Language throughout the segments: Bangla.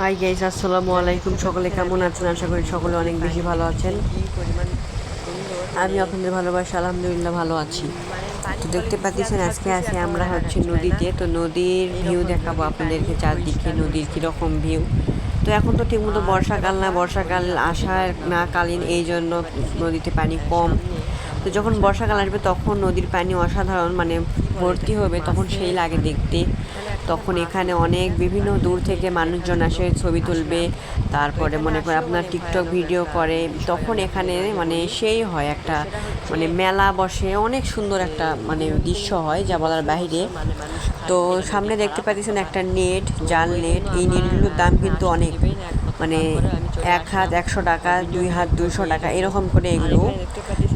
হাই গাইস আসসালামু আলাইকুম। সকলে কেমন আছেন? আশা করি সকলে অনেক বেশি ভালো আছেন। আমি আপনাদের ভালোবাসা, আলহামদুলিল্লাহ ভালো আছি। তো দেখতে পাচ্ছেন, আজকে আসে আমরা হচ্ছে নদীতে। তো নদীর ভিউ দেখাবো আপনাদেরকে, চারদিকে নদীর কীরকম ভিউ তো এখন তো ঠিকমতো বর্ষাকাল না, বর্ষাকাল আসার না কালীন এই জন্য নদীতে পানি কম। তো যখন বর্ষাকাল আসবে তখন নদীর পানি অসাধারণ মানে ভর্তি হবে, তখন সেই লাগে দেখতে। তখন এখানে অনেক বিভিন্ন দূর থেকে মানুষজন আসে, ছবি তুলবে। তারপরে মনে করে আপনার টিকটক ভিডিও করে। তখন এখানে মানে সেই হয় একটা মানে মেলা বসে, অনেক সুন্দর একটা মানে দৃশ্য হয় যা বলার বাইরে তো সামনে দেখতে পাচ্ছেন একটা নেট জাল নেট এই নেটগুলোর দাম কিন্তু অনেক। মানে এক হাত একশো টাকা দুই হাত দুইশো টাকা এরকম করে এগুলো।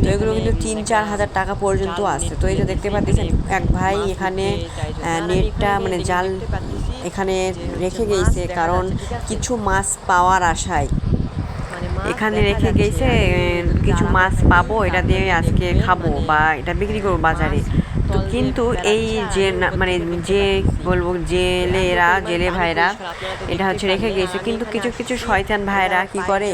তো এগুলো কিন্তু তিন চার হাজার টাকা পর্যন্ত আসে তো এই যে দেখতে পাচ্ছেন এক ভাই এখানে আহ, নেটটা মানে জাল এখানে রেখে গেছে কারণ কিছু মাছ পাওয়ার আশায়। এখানে রেখে গেছে কিছু মাছ পাবো, এটা দিয়ে আজকে খাব বা এটা বিক্রি করব বাজারে। তো কিন্তু এই যে মানে যে বলব জেলেরা জেলে ভাইরা, এটা হচ্ছে রেখে গেছে। কিন্তু কিছু কিছু শয়তান ভাইরা কি করে,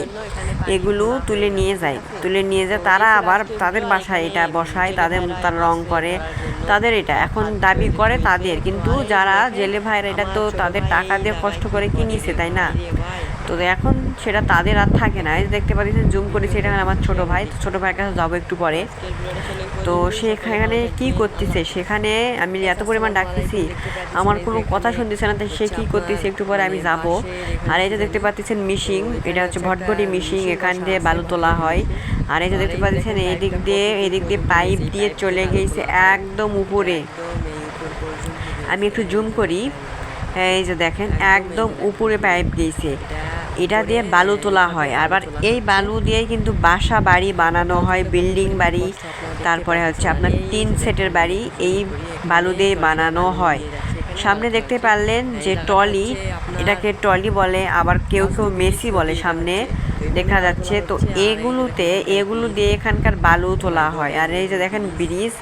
এগুলো তুলে নিয়ে যায়। তুলে নিয়ে যায়, তারা আবার তাদের বাসায় এটা বসায়, তাদের তার রং করে, তাদের এটা এখন দাবি করে তাদের। কিন্তু যারা জেলে ভাইরা এটা তো তাদের টাকা দিয়ে কষ্ট করে কিনিছে, তাই না? তো এখন সেটা তাদের আর থাকে না। দেখতে পাচ্ছেন জুম করেছি এটা আমার ছোট ভাই। তো ছোট ভাইয়ের কাছে যাব একটু পরে। তো সেখানে কি করতেছে? সেখানে আমি এত পরিমাণ ডাকতেছি, আমার কোনো কথা শুনতেছে না, তাই সে কি করতেছে একটু পরে আমি যাব। আর এই যে দেখতে পাচ্ছেন মিশিং, এটা হচ্ছে ভটভটি মিশিং, এখান দিয়ে বালু তোলা হয়। আর এই যে দেখতে পাচ্ছেন এদিক দিয়ে এদিক দিয়ে পাইপ দিয়ে চলে গেছে একদম উপরে। আমি একটু জুম করি। এই যে দেখেন, একদম উপরে পাইপ দিয়েছে এটা দিয়ে বালু তোলা হয়। আবার এই বালু দিয়েই কিন্তু বাসা বাড়ি বানানো হয়, বিল্ডিং বাড়ি, তারপরে হচ্ছে আপনার তিন সেটের বাড়ি, এই বালু দিয়ে বানানো হয়। সামনে দেখতে পারলেন যে টলি এটাকে টলি বলে, আবার কেউ কেউ মেসি বলে সামনে দেখা যাচ্ছে। তো এগুলোতে, এগুলো দিয়ে এখানকার বালু তোলা হয়। আর এই যে দেখেন ব্রিজ,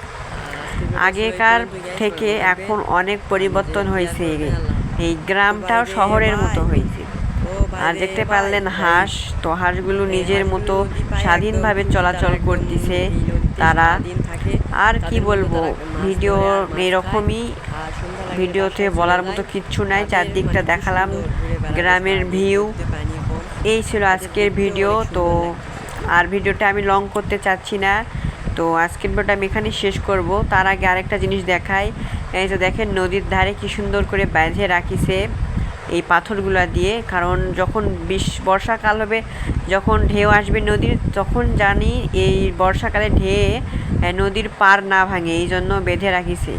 আগেকার থেকে এখন অনেক পরিবর্তন হয়েছে। এই- গ্রামটাও শহরের মতো হয়েছে। আর দেখতে পারলেন হাঁস, তো হাঁসগুলো নিজের মতো স্বাধীনভাবে চলাচল করতেছে তারা। আর কি বলব, ভিডিও এরকমই। ভিডিওতে বলার মতো কিচ্ছু নাই, চারদিকটা দেখালাম, গ্রামের ভিউ। এই ছিল আজকের ভিডিও, তো আর ভিডিওটা আমি লং করতে চাচ্ছি না। তো আজকের ভিডিওটা আমি এখানেই শেষ করব। তার আগে আরেকটা জিনিস দেখাই, এই যে দেখেন নদীর ধারে কি সুন্দর করে বেঁধে রাখিছে। এই পাথরগুলো দিয়ে, কারণ যখন বিশ, বর্ষাকাল হবে, যখন ঢেউ আসবে নদীর, তখন জানি এই বর্ষাকালে ঢেয়ে নদীর পার না ভাঙে এই জন্য বেঁধে রাখিছে।